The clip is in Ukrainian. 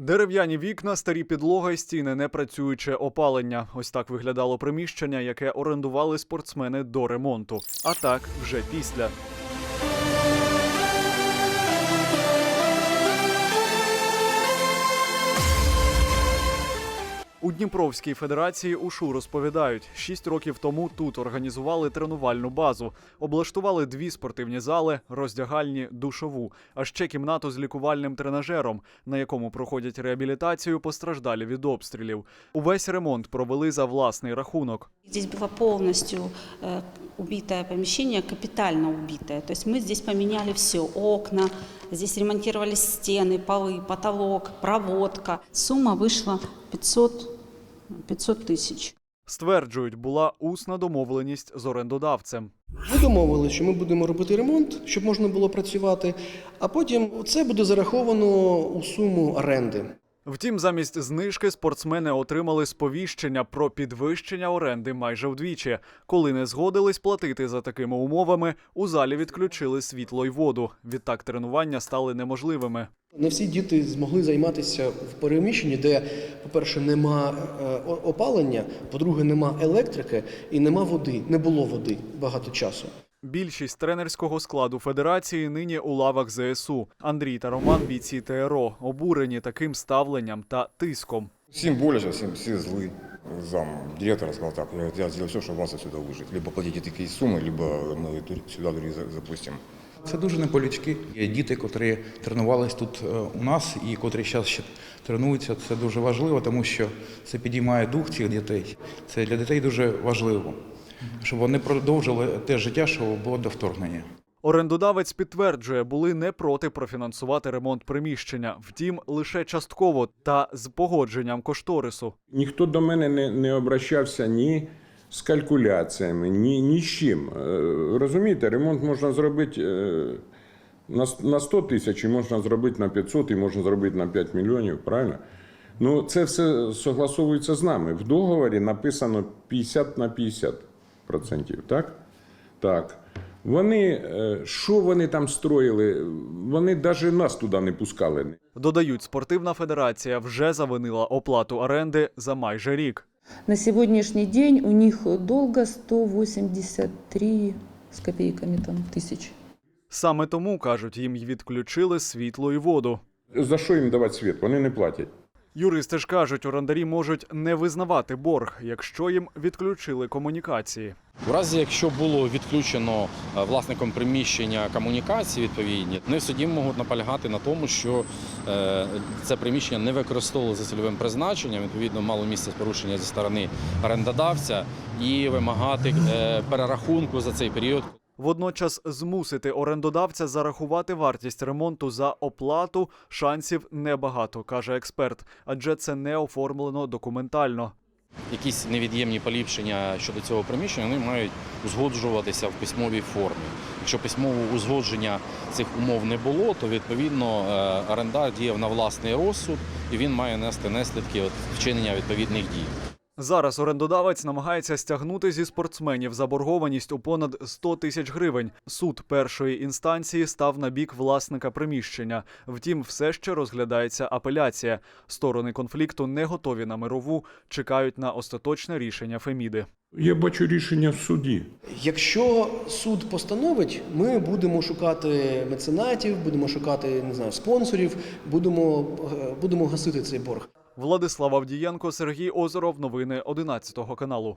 Дерев'яні вікна, старі підлога і стіни, непрацююче опалення. Ось так виглядало приміщення, яке орендували спортсмени до ремонту. А так вже після. У Дніпровській федерації УШУ розповідають, шість років тому тут організували тренувальну базу, облаштували дві спортивні зали, роздягальні, душову, а ще кімнату з лікувальним тренажером, на якому проходять реабілітацію постраждалі від обстрілів. Увесь ремонт провели за власний рахунок. Здесь было полностью э, убитое помещение, капитально убитое. То есть мы здесь поменяли все, окна, здесь ремонтировались стены, полы, потолок, проводка. Сумма вышла 500, 500 тысяч. Стверджують, була усна домовленість з орендодавцем. Ми домовилися, що ми будемо робити ремонт, щоб можна було працювати, а потім це буде зараховано у суму оренди. Втім, замість знижки спортсмени отримали сповіщення про підвищення оренди майже вдвічі. Коли не згодились платити за такими умовами, у залі відключили світло й воду. Відтак тренування стали неможливими. Не всі діти змогли займатися в переміщенні, де, по-перше, нема е, опалення, по-друге, нема електрики і нема води. Не було води багато часу. Більшість тренерського складу федерації нині у лавах ЗСУ. Андрій та Роман бійці ТРО обурені таким ставленням та тиском. Всем более, всем все злы. Зам директора сказал так, я, я сделаю все, чтобы вас отсюда выжить. Либо платите такие суммы, либо мы тур- сюда турист за- запустим. Це дуже неполючки. Є діти, котрі тренувались тут е, у нас і котрі зараз ще тренуються. Це дуже важливо, тому що це підіймає дух цих дітей. Це для дітей дуже важливо, щоб вони продовжили те життя, що було до вторгнення. Орендодавець підтверджує, були не проти профінансувати ремонт приміщення, втім лише частково та з погодженням кошторису. Ніхто до мене не, не обращався ні з калькуляціями, ні, ні з чим. Е, Розумієте, ремонт можна зробити е, на, с- на 100 тисяч, і можна зробити на 500, і можна зробити на 5 мільйонів, правильно? Ну, це все согласовується з нами. В договорі написано 50 на 50 процентів, так? Так. Вони, е, що вони там строїли? Вони навіть нас туди не пускали. Додають, спортивна федерація вже завинила оплату оренди за майже рік. На сегодняшний день у них долго 183 с копейками там тысяч. Саме тому кажуть, їм відключили світло і воду. За що їм давати світ? Вони не платять. Юристи ж кажуть, орендарі можуть не визнавати борг, якщо їм відключили комунікації. У разі, якщо було відключено е, власником приміщення комунікації відповідні, вони суді можуть наполягати на тому, що е, це приміщення не використовували за цільовим призначенням, відповідно мало місце порушення зі сторони орендодавця і вимагати е, перерахунку за цей період. Водночас змусити орендодавця зарахувати вартість ремонту за оплату шансів небагато, каже експерт, адже це не оформлено документально. Якісь невід'ємні поліпшення щодо цього приміщення вони мають узгоджуватися в письмовій формі. Якщо письмового узгодження цих умов не було, то відповідно е, орендар діяв на власний розсуд і він має нести наслідки вчинення відповідних дій. Зараз орендодавець намагається стягнути зі спортсменів заборгованість у понад 100 тисяч гривень. Суд першої інстанції став на бік власника приміщення. Втім, все ще розглядається апеляція. Сторони конфлікту не готові на мирову, чекають на остаточне рішення Феміди. Я бачу рішення в суді. Якщо суд постановить, ми будемо шукати меценатів, будемо шукати не знаю, спонсорів, будемо, е, будемо гасити цей борг. Владислав Авдієнко, Сергій Озеров. Новини 11 каналу.